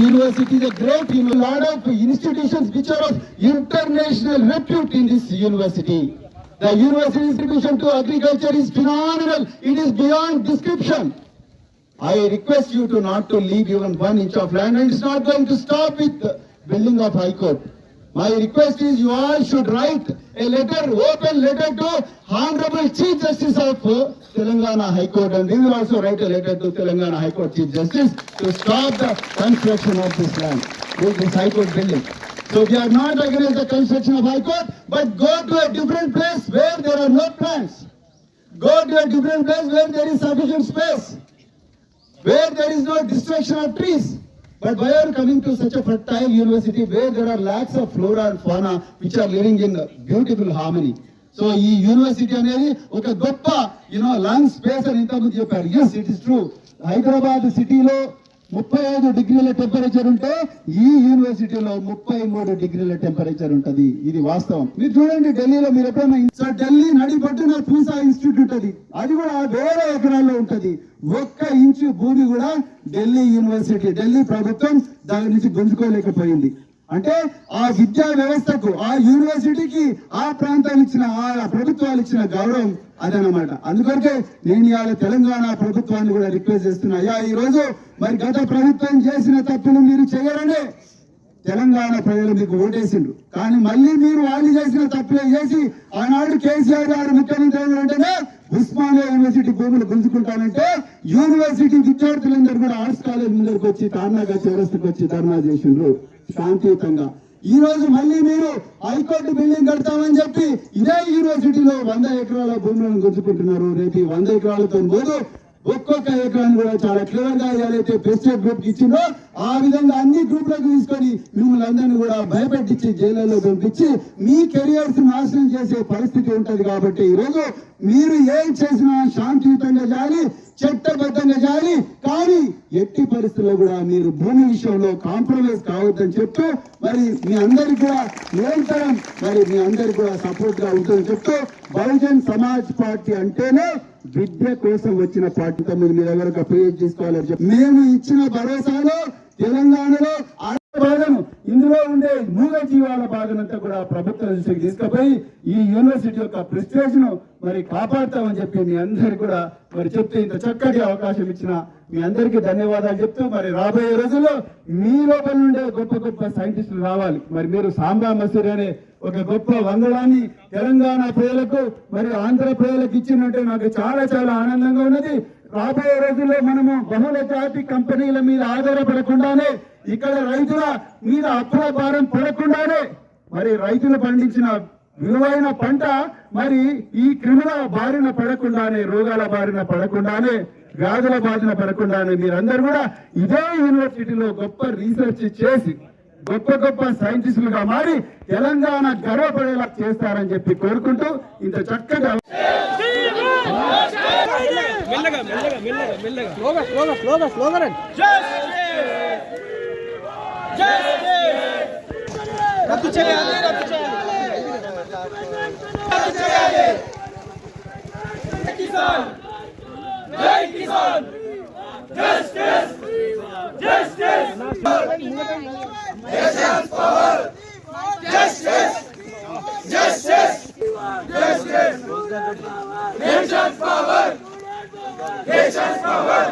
university is a great, know, lot of institutions which are of international repute in this university. The university institution to agriculture is phenomenal. It is beyond description. I request you to not to leave even one inch of land and it's not going to stop with the building of High Court. My request is you all should write a letter, open letter to Honorable Chief Justice of Telangana High Court and we will also write a letter to Telangana High Court Chief Justice to stop the construction of this land, this High Court building. So we are not against the construction of High Court, but go to a different place where there are no plants. Go to a different place where there is sufficient space where there is no destruction of trees. But why are you coming to such a fertile university where there are lakhs of flora and fauna which are living in beautiful harmony? So ఈ university అనేది ఒక గొప్ప you know lung space అని ఇంతకుముందు చెప్పారు yes it is true Hyderabad సిటీలో ముప్పై ఐదు డిగ్రీల టెంపరేచర్ ఉంటే ఈ యూనివర్సిటీలో ముప్పై మూడు డిగ్రీల టెంపరేచర్ ఉంటది. ఇది వాస్తవం. మీరు చూడండి ఢిల్లీలో మీరు ఎప్పుడైనా ఢిల్లీ నడిపట్టున పూసా ఇన్స్టిట్యూట్ అది అది కూడా వేల ఎకరాల్లో ఉంటది. ఒక్క ఇంచు భూమి కూడా ఢిల్లీ యూనివర్సిటీ ఢిల్లీ ప్రభుత్వం దాని నుంచి గుంజుకోలేకపోయింది. అంటే ఆ విద్యా వ్యవస్థకు ఆ యూనివర్సిటీకి ఆ ప్రాంతానికి ఇచ్చిన ఆ ప్రభుత్వాలు ఇచ్చిన గౌరవం అదనమాట అందుకొరకే నేను ఇవాళ తెలంగాణ ప్రభుత్వాన్ని కూడా రిక్వెస్ట్ చేస్తున్నా. అయ్యా ఈ రోజు మరి గత ప్రభుత్వం చేసిన తప్పులు మీరు చేయరనే తెలంగాణ ప్రజలు మీకు ఓటేసిండ్రు. కానీ మళ్ళీ మీరు వాళ్ళు చేసిన తప్పులే చేసి ఆనాడు కేసీఆర్ గారు ముఖ్యమంత్రి వెంటనే ఉస్మానియా యూనివర్సిటీ భూములు గుంజుకుంటానంటే యూనివర్సిటీ విద్యార్థులందరూ కూడా ఆర్ట్స్ కాలేజ్ ముందరికి వచ్చి తార్నాగా చౌరస్తకు వచ్చి ధర్నా చేసిండ్రు శాంతియుతంగా. ఈ రోజు మళ్ళీ మీరు హైకోర్టు బిల్డింగ్ కడతామని చెప్పి ఇదే యూనివర్సిటీలో వంద ఎకరాల భూములను గుంజుకుంటున్నారు. రేపు వంద ఎకరాలతో పోదు ఒక్కొక్క ఎకరాన్ని కూడా చాలా క్లియర్గా ఏదైతే ప్రెసిడెంట్ గ్రూప్ ఇచ్చిందో ఆ విధంగా అన్ని గ్రూప్లకు తీసుకొని మిమ్మల్ని అందరినీ కూడా భయపెట్టించి జైలులో పంపించి మీ కెరియర్స్ నాశనం చేసే పరిస్థితి ఉంటది కాబట్టి ఈ రోజు మీరు ఏం చేసినా శాంతియుతంగా చేయాలి చట్టబద్ధంగా చేయాలి కానీ ఎట్టి పరిస్థితుల్లో కూడా మీరు భూమి విషయంలో కాంప్రమైజ్ కావద్దని చెప్తూ మరి మీ అందరికి కూడా నిరంతరం మరి మీ అందరికి కూడా సపోర్ట్గా ఉంటుందని చెప్తూ బహుజన్ సమాజ్ పార్టీ అంటేనే విద్య కోసం వచ్చిన పార్టీ తొమ్మిది మీద వరకు ఒక పేజ్ చెప్పి మేము ఇచ్చిన భరోసాలో తెలంగాణలో భాగం ఇందులో ఉండే మూగ జీవాల భాగం అంతా కూడా ప్రభుత్వం దృష్టికి తీసుకుపోయి ఈ యూనివర్సిటీ యొక్క ప్రెస్టేజ్ను మరి కాపాడుతామని చెప్పి మీ అందరికి కూడా మరి చెప్తే ఇంత చక్కటి అవకాశం ఇచ్చిన మీ అందరికీ ధన్యవాదాలు చెప్తూ మరి రాబోయే రోజుల్లో మీ లోపల నుండే గొప్ప గొప్ప సైంటిస్టులు రావాలి. మరి మీరు సాంబా మసూరి అనే ఒక గొప్ప వందలాన్ని తెలంగాణ ప్రజలకు మరి ఆంధ్ర ప్రజలకు ఇచ్చినట్టే నాకు చాలా చాలా ఆనందంగా ఉన్నది. రాబోయే రోజుల్లో మనము బహుళ జాతి కంపెనీల మీద ఆధారపడకుండానే ఇక్కడ రైతుల మీద అప్పుల భారం పడకుండానే మరి రైతులు పండించిన విలువైన పంట మరి ఈ క్రిముల బారిన పడకుండానే రోగాల బారిన పడకుండానే వ్యాధుల బారిన పడకుండానే మీరందరూ కూడా ఇదే యూనివర్సిటీలో గొప్ప రీసెర్చ్ చేసి గొప్ప గొప్ప సైంటిస్టులుగా మారి తెలంగాణ గర్వపడేలా చేస్తారని చెప్పి కోరుకుంటూ ఇంత చక్కగా రద్దు చేయాలి రద్దు చేయాలి Kisan! Jai Kisan! Justice Nation's power. Justice. Justice. Justice. Nation's power. Nation's power.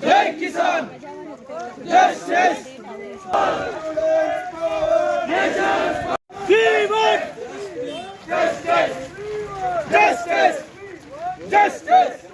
Jai Kisan. Justice. Nation's power. Justice. Justice. Justice.